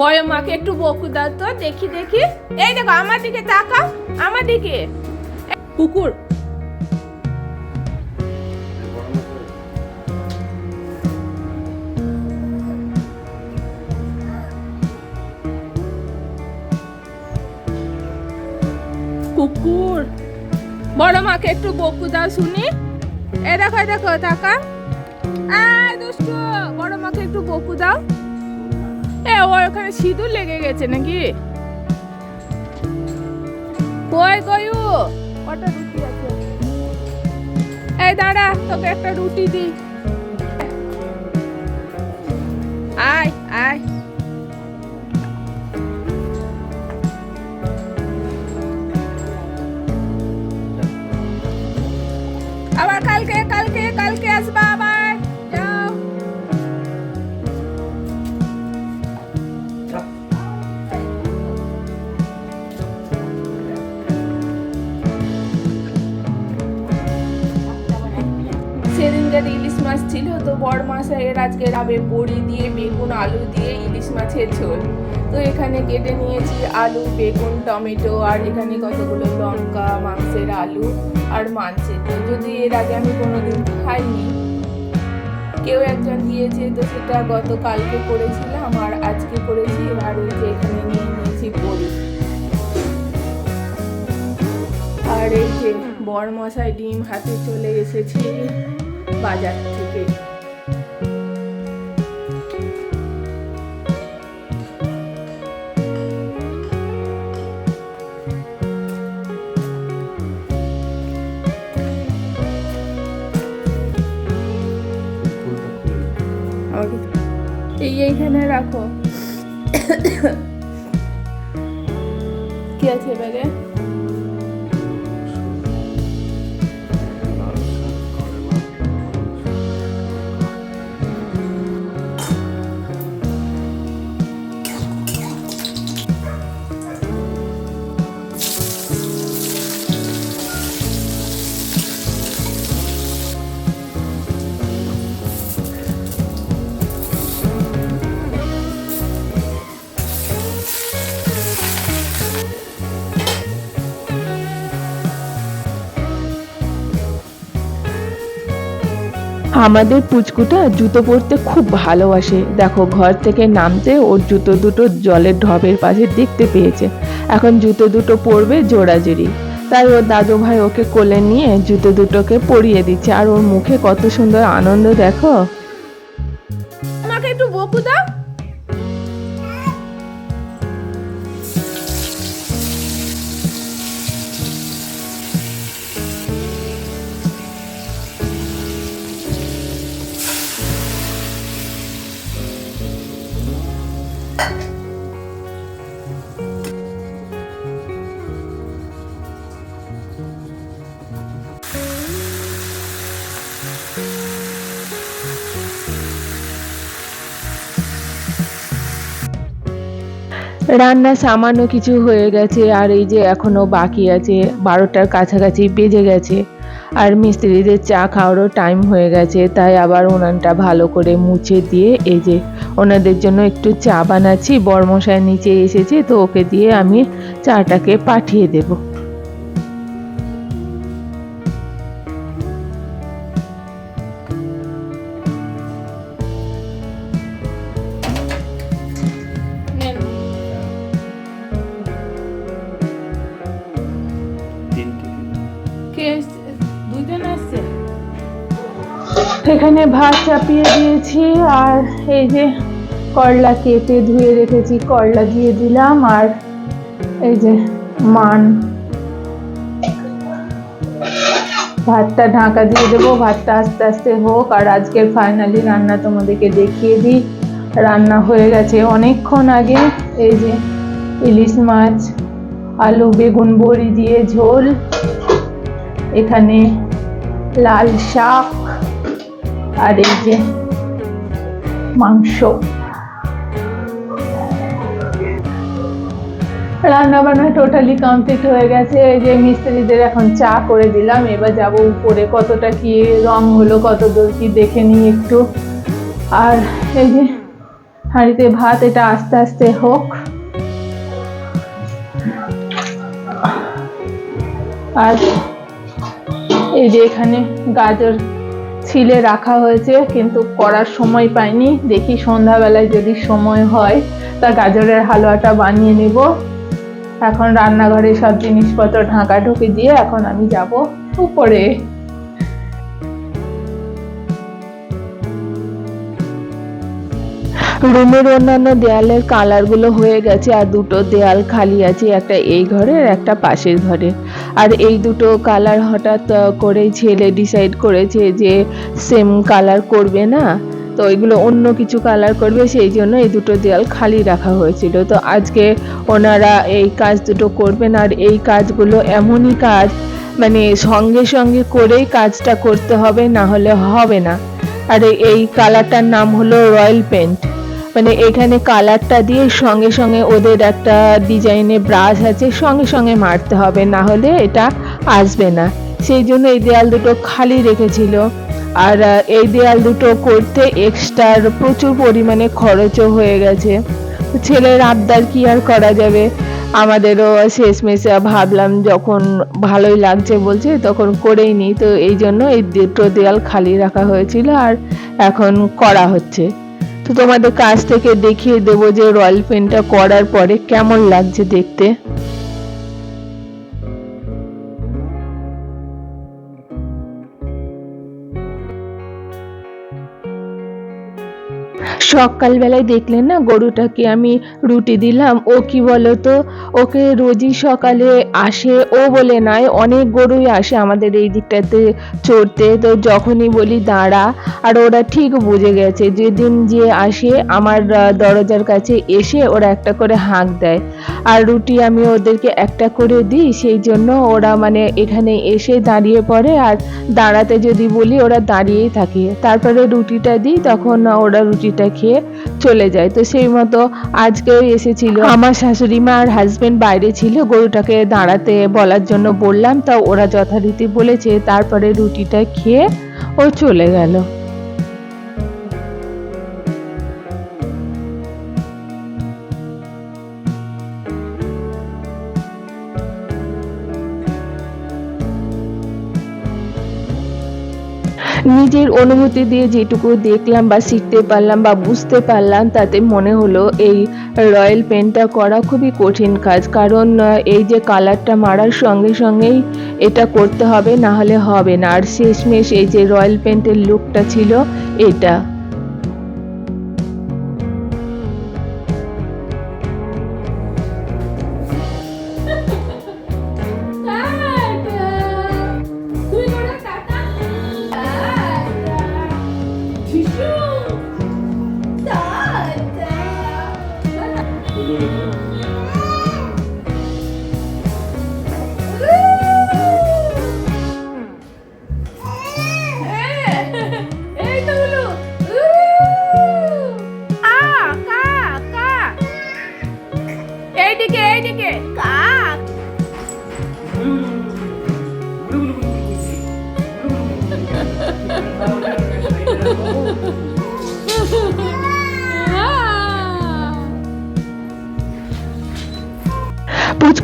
বড় মাকে একটু বকু দাও তো দেখি দেখি। এই দেখো আমার দিকে তাকা আমার দিকে। কুকুর। কুকুর। বড় মাকে একটু বকু দাও শুনি। এ দেখো দেখো তাকা এই দুষ্টু। বড় মাকে একটু বকু দাও। এ ওর ওখানে সিঁদুর লেগে গেছে নাকি? কই কয়ু? কটা রুটি আছে? এই, দাঁড়া, তোকে একটা রুটি দি আয় আয়। আবার কালকে কালকে কালকে আসবা। ছিল তো বড় মাছ এর আজকে রাবে বড়ি দিয়ে, বেগুন, আলু দিয়ে ইলিশ মাছের ঝোল। তো এখানে কেটে নিয়েছি আলু, বেগুন, টমেটো, আর এখানে কতগুলো লঙ্কা, মাংসের আলু আর মাংসের তো যদি এর আগে আমি কোনোদিন খাইনি, কেউ একজন দিয়েছে, তো সেটা গতকালকে করেছিলাম আর আজকে করেছি, আর ওই যে এখানে নিয়ে নিয়েছি বড়ি। আর এই যে বর মশাই ডিম হাতে চলে এসেছি বাজার এই এইখানে রাখো। কি আছে ব্যাগে আমাদের পুচকুটা জুতো পরতে খুব ভালোবাসে। দেখো, ঘর থেকে নামতে ওর জুতো দুটো জলের ঢবের পাশে দেখতে পেয়েছে। এখন জুতো দুটো পরবে জোড়াজুড়ি। তাই ওর দাদু ভাই ওকে কোলে নিয়ে জুতো দুটোকে পরিয়ে দিচ্ছে। আর ওর মুখে কত সুন্দর আনন্দ, দেখো। আমাকে একটু বকু দাও। রান্না সামান্য কিছু হয়ে গেছে, আর এই যে এখনও বাকি আছে, বারোটার কাছাকাছি বেজে গেছে। আর মিস্ত্রিদের চা খাওয়ারও টাইম হয়ে গেছে, তাই আবার ওনানটা ভালো করে মুছে দিয়ে এই যে ওনাদের জন্য একটু চা বানাচ্ছি বর্মশায় নিচে এসেছে, তো ওকে দিয়ে আমি চাটাকে পাঠিয়ে দেবো। আসছে এখানে ভাত চাপিয়ে দিয়েছি আর এই যে করলা কেটে ধুয়ে রেখেছি, করলা দিয়ে দিলাম আর এই যে মান। ভাতটা ঢাকা দিয়ে দেবো, ভাতটা আস্তে আস্তে হোক আর আজকের ফাইনালি রান্না তোমাদেরকে দেখিয়ে দিই। রান্না হয়ে গেছে অনেকক্ষণ আগে, এই যে ইলিশ মাছ আলু, বেগুন, বড়ি দিয়ে ঝোল। এখানে লাল শাক আর এই যে মাংস। রান্না বান্না টোটালি কমপ্লিট হয়ে গেছে। এই যে মিস্ত্রিদের এখন চা করে দিলাম। এবার যাব উপরে কতটা কি রং হলো, কত দূর কি দেখে নিই একটু। আর এই যে হাঁড়িতে ভাত, এটা আস্তে আস্তে হোক। আর এই যে এখানে গাজর ছিলে রাখা হয়েছে, কিন্তু করার সময় পাইনি। দেখি সন্ধ্যাবেলায় যদি সময় হয়, তা গাজরের হালুয়াটা বানিয়ে নেব। এখন রান্নাঘরে সব জিনিসপত্র ঢাকা ঢুকি দিয়ে এখন আমি যাব উপরে। রুমের অন্যান্য দেয়ালের কালারগুলো হয়ে গেছে, আর দুটো দেয়াল খালি আছে, একটা এই ঘরে আর একটা পাশের ঘরে। আর এই দুটো কালার হঠাৎ করেই ছেলে ডিসাইড করেছে যে সেম কালার করবে না। তো এগুলো অন্য কিছু কালার করবে, সেই জন্য এই দুটো দেয়াল খালি রাখা হয়েছিল। তো আজকে ওনারা এই কাজ দুটো করবেন আর এই কাজগুলো এমনই কাজ মানে সঙ্গে সঙ্গে করেই কাজটা করতে হবে, না হলে হবে না। আর এই কালারটার নাম হলো রয়্যাল পেন্ট মানে এখানে কালারটা দিয়ে সঙ্গে সঙ্গে ওদের একটা ডিজাইনে ব্রাশ আছে, সঙ্গে সঙ্গে মারতে হবে, না হলে এটা আসবে না। সেই জন্য এই দেয়াল দুটো খালি রেখেছিল। আর এই দেয়াল দুটো করতে এক্সট্রার প্রচুর পরিমাণে খরচও হয়ে গেছে। ছেলের আবদার কি আর করা যাবে? আমাদেরও শেষমেশে ভাবলাম, যখন ভালোই লাগছে বলছে, তখন করেই নি তো এই জন্য এই দুটো দেয়াল খালি রাখা হয়েছিল আর এখন করা হচ্ছে। তো তোমাদের কাছ থেকে দেখিয়ে দেবো যে রয়্যাল পেনটা করার পরে কেমন লাগছে দেখতে। সকালবেলায় দেখলেন না গরুটাকে আমি রুটি দিলাম। ও কি তো ওকে রোজই সকালে আসে, ও বলে নয় অনেক গরুই আসে আমাদের এই দিকটাতে চড়তে। তো যখনই বলি দাঁড়া, আর ওরা ঠিক বুঝে গেছে, যেদিন যে আসে, আমার দরজার কাছে এসে ওরা একটা করে হাঁক দেয়। আর রুটি আমি ওদেরকে একটা করে দিই, সেই জন্য ওরা মানে এখানে এসে দাঁড়িয়ে পড়ে আর দাঁড়াতে যদি বলি ওরা দাঁড়িয়েই থাকে। তারপরে রুটিটা দিই, তখন ওরা রুটিটা খেয়ে চলে যায়। তো সেই মতো আজকেও এসেছিল। আমার শাশুড়ি মা আর হাজবেন্ড বাইরে ছিল, গরুটাকে দাঁড়াতে বলার জন্য বললাম, তা ওরা যথারীতি বলেছে, তারপরে রুটিটা খেয়ে ও চলে গেল। নিজের অনুভূতি দিয়ে যেটুকু দেখলাম বা শিখতে পারলাম বা বুঝতে পারলাম, তাতে মনে হলো এই রয়্যাল পেনটা করা খুবই কঠিন কাজ। কারণ এই যে কালারটা মারার সঙ্গে সঙ্গেই এটা করতে হবে, না হলে হবে না। আর শেষমেশ এই যে রয়্যাল পেন্টের লুকটা ছিল এটা।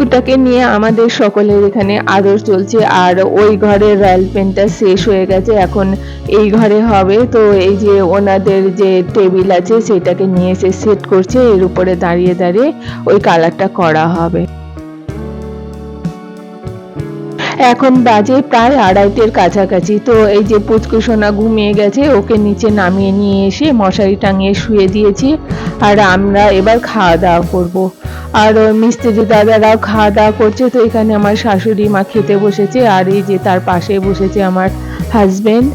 পুচকুটাকে নিয়ে আমাদের সকলের এখানে আদর চলছে, আর ওই ঘরের রয়্যাল পেনটা শেষ হয়ে গেছে, এখন এই ঘরে হবে। তো এই যে ওনাদের যে টেবিল আছে, সেটাকে নিয়ে এসে সেট করছে, এর উপরে দাঁড়িয়ে দাঁড়িয়ে ওই কালারটা করা হবে। এখন বাজে প্রায় আড়াইটের কাছাকাছি। তো এই যে পুচকু সোনা ঘুমিয়ে গেছে, ওকে নিচে নামিয়ে নিয়ে এসে মশারি টাঙিয়ে শুয়ে দিয়েছি। আর আমরা এবার খাওয়া দাওয়া করব। আর মিস্ত্রি দাদারাও খাওয়া দাওয়া করছে, তো এখানে আমার শাশুড়ি মা খেতে বসেছে, আর এই যে তার পাশে বসেছে আমার হাজবেন্ড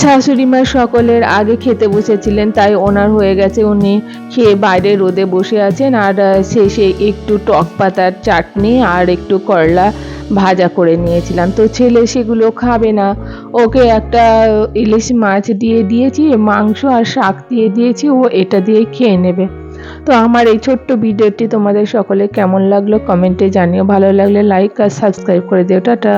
শাশুড়ি মা সকলের আগে খেতে বসেছিলেন, তাই ওনার হয়ে গেছে উনি খেয়ে বাইরে রোদে বসে আছেন। আর শেষে একটু টক পাতার চাটনি আর একটু করলা ভাজা করে নিয়েছিলাম। তো ছেলে সেগুলো খাবে না। ওকে একটা ইলিশ মাছ দিয়ে দিয়েছি, মাংস আর শাক দিয়ে দিয়েছি, ও এটা দিয়ে খেয়ে নেবে। তো আমার এই ছোট্ট ভিডিওটি তোমাদের সকলে কেমন লাগল কমেন্টে জানিও। ভালো লাগলে লাইক আর সাবস্ক্রাইব করে দিও। টাটা।